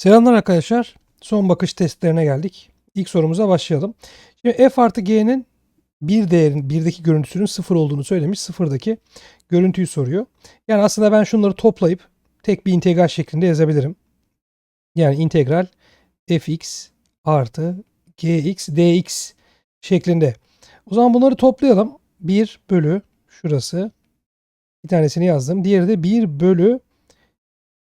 Selamlar arkadaşlar. Son bakış testlerine geldik. İlk sorumuza başlayalım. Şimdi f artı g'nin bir değerin, birdeki görüntüsünün sıfır olduğunu söylemiş. Sıfırdaki görüntüyü soruyor. Yani aslında ben şunları toplayıp tek bir integral şeklinde yazabilirim. Yani integral fx artı gx dx şeklinde. O zaman bunları toplayalım. 1 bölü şurası. Bir tanesini yazdım. Diğeri de 1 bölü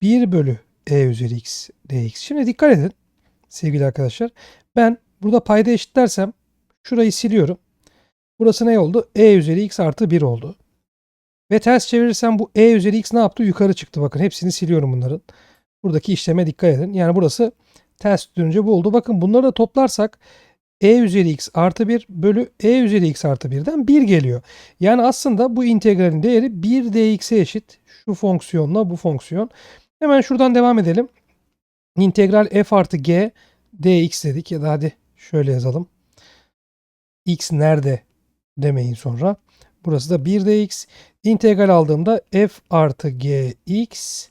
1 bölü e üzeri x dx. Şimdi dikkat edin sevgili arkadaşlar. Ben burada payda eşitlersem şurayı siliyorum. Burası ne oldu? e üzeri x artı 1 oldu. Ve ters çevirirsem bu e üzeri x ne yaptı? Yukarı çıktı. Bakın hepsini siliyorum bunların. Buradaki işleme dikkat edin. Yani burası ters dönünce bu oldu. Bakın bunları da toplarsak e üzeri x artı 1 bölü e üzeri x artı 1'den 1 geliyor. Yani aslında bu integralin değeri 1 dx'e eşit. Şu fonksiyonla bu fonksiyon. Hemen şuradan devam edelim. İntegral f artı g dx dedik ya da hadi şöyle yazalım. x nerede demeyin sonra. Burası da 1 dx. İntegral aldığımda f artı gx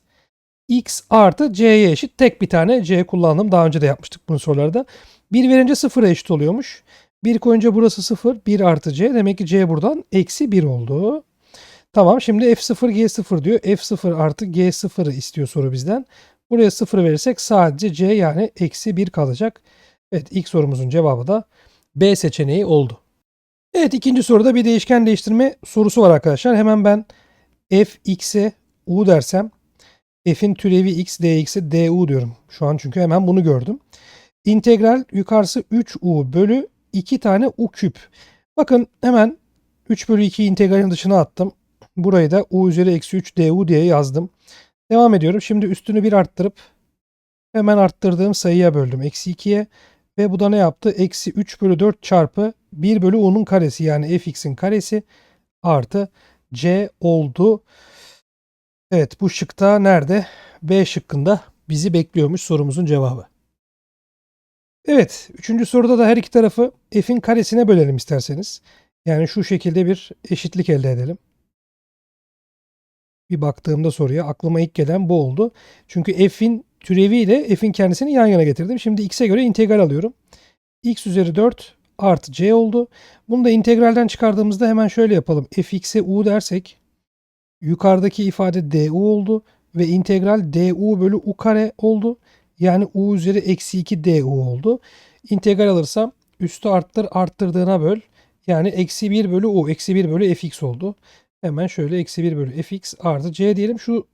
x artı c'ye eşit. Tek bir tane c kullandım. Daha önce de yapmıştık bunu sorularda. 1 verince 0'a eşit oluyormuş. 1 koyunca burası 0. 1 artı c. Demek ki c buradan eksi 1 oldu. Tamam şimdi f0 g0 diyor. f0 artı g0'ı istiyor soru bizden. Buraya 0 verirsek sadece c yani eksi 1 kalacak. Evet ilk sorumuzun cevabı da B seçeneği oldu. Evet ikinci soruda bir değişken değiştirme sorusu var arkadaşlar. Hemen ben fx'e u dersem f'in türevi x dx'e du diyorum. Şu an çünkü hemen bunu gördüm. İntegral yukarısı 3u bölü 2 tane u küp. Bakın hemen 3 bölü 2 integralin dışına attım. Burayı da u üzeri eksi 3 du diye yazdım. Devam ediyorum. Şimdi üstünü bir arttırıp hemen arttırdığım sayıya böldüm. Eksi 2'ye ve bu da ne yaptı? Eksi 3 bölü 4 çarpı 1 bölü u'nun karesi yani fx'in karesi artı c oldu. Evet bu şıkta nerede? B şıkkında bizi bekliyormuş sorumuzun cevabı. Evet üçüncü soruda da her iki tarafı f'in karesine bölelim isterseniz. Yani şu şekilde bir eşitlik elde edelim bir baktığımda soruya aklıma ilk gelen bu oldu. Çünkü f'in türevi ile f'in kendisini yan yana getirdim. Şimdi x'e göre integral alıyorum. x üzeri 4 artı c oldu. Bunu da integralden çıkardığımızda hemen şöyle yapalım. fx'e u dersek yukarıdaki ifade du oldu ve integral du bölü u kare oldu. Yani u üzeri eksi 2 du oldu. İntegral alırsam üstü arttır arttırdığına böl. Yani eksi 1 bölü u eksi 1 bölü fx oldu. Hemen şöyle eksi 1 bölü fx artı c diyelim. Şu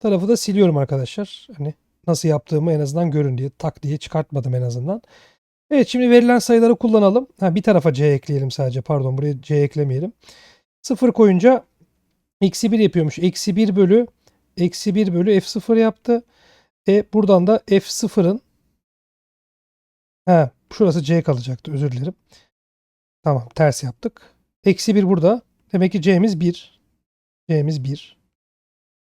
tarafı da siliyorum arkadaşlar. Hani nasıl yaptığımı en azından görün diye. Tak diye çıkartmadım en azından. Evet şimdi verilen sayıları kullanalım. Ha, bir tarafa c ekleyelim sadece. Pardon buraya c eklemeyelim. 0 koyunca eksi 1 yapıyormuş. Eksi 1 bölü eksi 1 bölü f0 yaptı. E buradan da f0'ın ha şurası c kalacaktı özür dilerim. Tamam ters yaptık. Eksi 1 burada. Demek ki c'miz 1. c'miz 1.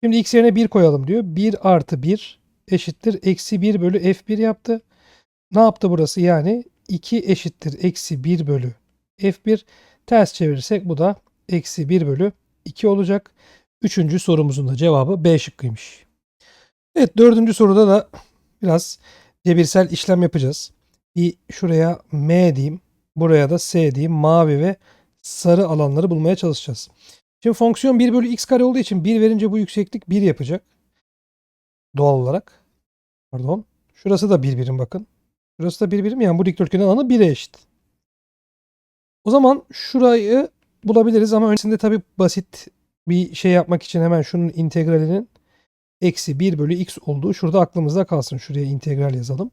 Şimdi x yerine 1 koyalım diyor. 1 artı 1 eşittir. Eksi 1 bölü f1 yaptı. Ne yaptı burası? Yani 2 eşittir. Eksi 1 bölü f1. Ters çevirirsek bu da eksi 1 bölü 2 olacak. Üçüncü sorumuzun da cevabı B şıkkıymış. Evet dördüncü soruda da biraz cebirsel işlem yapacağız. Bir şuraya M diyeyim. Buraya da S diyeyim. Mavi ve sarı alanları bulmaya çalışacağız. Şimdi fonksiyon 1 bölü x kare olduğu için 1 verince bu yükseklik 1 yapacak. Doğal olarak. Pardon. Şurası da 1 birim bakın. Şurası da 1 birim yani bu dikdörtgenin alanı 1'e eşit. O zaman şurayı bulabiliriz ama öncesinde tabi basit bir şey yapmak için hemen şunun integralinin eksi 1 bölü x olduğu şurada aklımızda kalsın. Şuraya integral yazalım.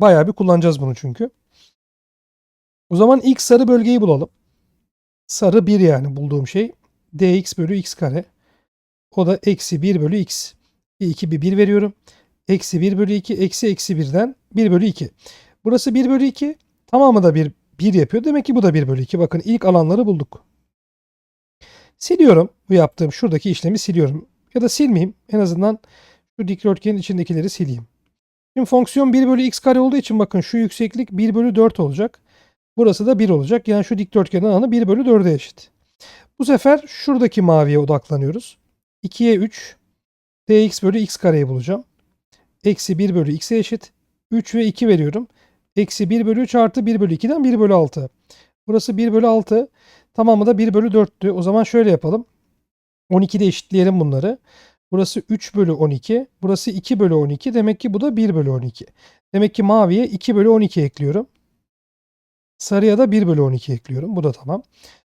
Bayağı bir kullanacağız bunu çünkü. O zaman ilk sarı bölgeyi bulalım. Sarı 1 yani bulduğum şey. dx bölü x kare. O da eksi 1 bölü x. 2 bir 1 veriyorum. Eksi 1 bölü 2 eksi eksi 1'den 1 bölü 2. Burası 1 bölü 2. Tamamı da 1, 1 yapıyor. Demek ki bu da 1 bölü 2. Bakın ilk alanları bulduk. Siliyorum. Bu yaptığım şuradaki işlemi siliyorum. Ya da silmeyeyim. En azından şu dikdörtgenin içindekileri sileyim. Şimdi fonksiyon 1 bölü x kare olduğu için bakın şu yükseklik 1 bölü 4 olacak. Burası da 1 olacak. Yani şu dikdörtgenin alanı 1 bölü 4'e eşit. Bu sefer şuradaki maviye odaklanıyoruz. 2'ye 3 dx bölü x kareyi bulacağım. Eksi 1 bölü x'e eşit. 3 ve 2 veriyorum. Eksi 1 bölü 3 artı 1 bölü 2'den 1 bölü 6. Burası 1 bölü 6. Tamamı da 1 bölü 4'tü. O zaman şöyle yapalım. 12'de eşitleyelim bunları. Burası 3 bölü 12. Burası 2 bölü 12. Demek ki bu da 1 bölü 12. Demek ki maviye 2 bölü 12 ekliyorum. Sarıya da 1 bölü 12 ekliyorum. Bu da tamam.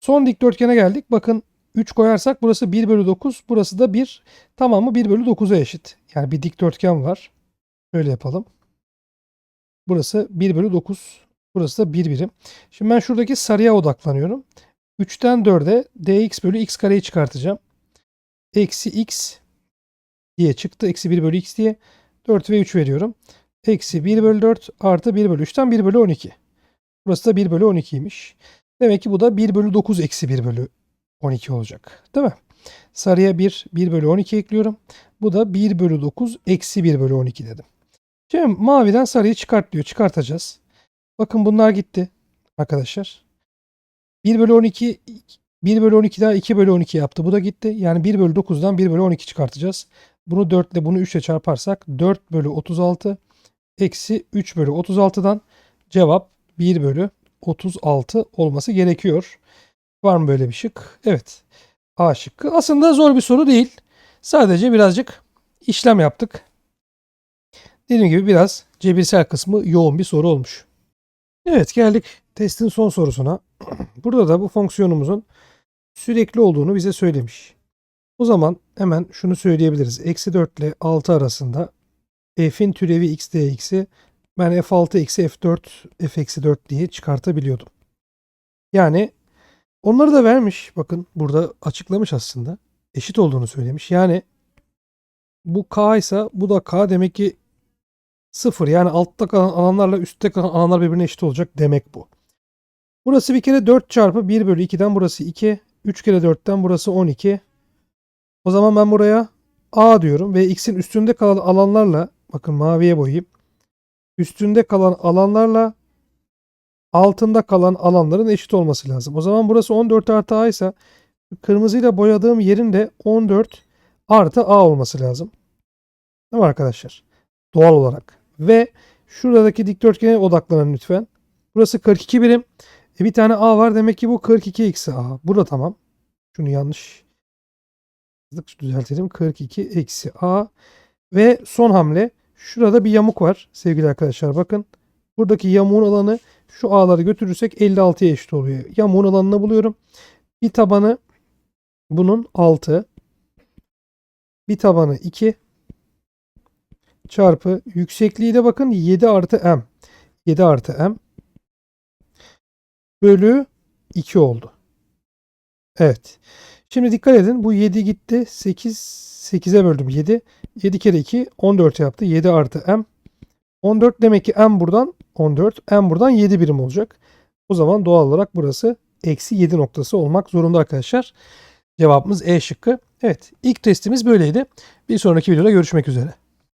Son dikdörtgene geldik. Bakın 3 koyarsak burası 1 bölü 9. Burası da 1. Tamamı 1 bölü 9'a eşit. Yani bir dikdörtgen var. Şöyle yapalım. Burası 1 bölü 9. Burası da 1 birim. Şimdi ben şuradaki sarıya odaklanıyorum. 3'ten 4'e dx bölü x kareyi çıkartacağım. Eksi x diye çıktı. Eksi 1 bölü x diye. 4 ve 3 veriyorum. Eksi 1 bölü 4 artı 1 bölü 3'ten 1 bölü 12. Burası da 1 bölü 12'ymiş. Demek ki bu da 1 bölü 9 eksi 1 bölü 12 olacak. Değil mi? Sarıya 1, 1 bölü 12 ekliyorum. Bu da 1 bölü 9 eksi 1 bölü 12 dedim. Şimdi maviden sarıyı çıkart diyor. Çıkartacağız. Bakın bunlar gitti arkadaşlar. 1 bölü 12 1 bölü 12 daha 2 bölü 12 yaptı. Bu da gitti. Yani 1 bölü 9'dan 1 bölü 12 çıkartacağız. Bunu 4 ile bunu 3 ile çarparsak 4 bölü 36 eksi 3 bölü 36'dan cevap 1 bölü 36 olması gerekiyor. Var mı böyle bir şık? Evet. A şıkkı. Aslında zor bir soru değil. Sadece birazcık işlem yaptık. Dediğim gibi biraz cebirsel kısmı yoğun bir soru olmuş. Evet geldik testin son sorusuna. Burada da bu fonksiyonumuzun sürekli olduğunu bize söylemiş. O zaman hemen şunu söyleyebiliriz. Eksi 4 ile 6 arasında f'in türevi x dx'i ben f6 eksi f4 f eksi 4 diye çıkartabiliyordum. Yani onları da vermiş. Bakın burada açıklamış aslında. Eşit olduğunu söylemiş. Yani bu k ise bu da k demek ki sıfır. Yani altta kalan alanlarla üstte kalan alanlar birbirine eşit olacak demek bu. Burası bir kere 4 çarpı 1 bölü 2'den burası 2. 3 kere 4'ten burası 12. O zaman ben buraya a diyorum ve x'in üstünde kalan alanlarla bakın maviye boyayayım. Üstünde kalan alanlarla altında kalan alanların eşit olması lazım. O zaman burası 14 artı a ise kırmızıyla boyadığım yerin de 14 artı a olması lazım. Değil mi arkadaşlar? Doğal olarak. Ve şuradaki dikdörtgene odaklanın lütfen. Burası 42 birim. E bir tane a var demek ki bu 42 eksi a. Bu da tamam. Şunu yanlış düzeltelim. 42 eksi a. Ve son hamle. Şurada bir yamuk var sevgili arkadaşlar. Bakın. Buradaki yamuğun alanı şu a'ları götürürsek 56'ya eşit oluyor. Yamuğun alanını buluyorum. Bir tabanı bunun 6. Bir tabanı 2 çarpı yüksekliği de bakın 7 artı m. 7 artı m bölü 2 oldu. Evet. Şimdi dikkat edin. Bu 7 gitti. 8 8'e böldüm 7. 7 kere 2 14 yaptı. 7 artı m. 14 demek ki m buradan 14. m buradan 7 birim olacak. O zaman doğal olarak burası eksi 7 noktası olmak zorunda arkadaşlar. Cevabımız E şıkkı. Evet ilk testimiz böyleydi. Bir sonraki videoda görüşmek üzere.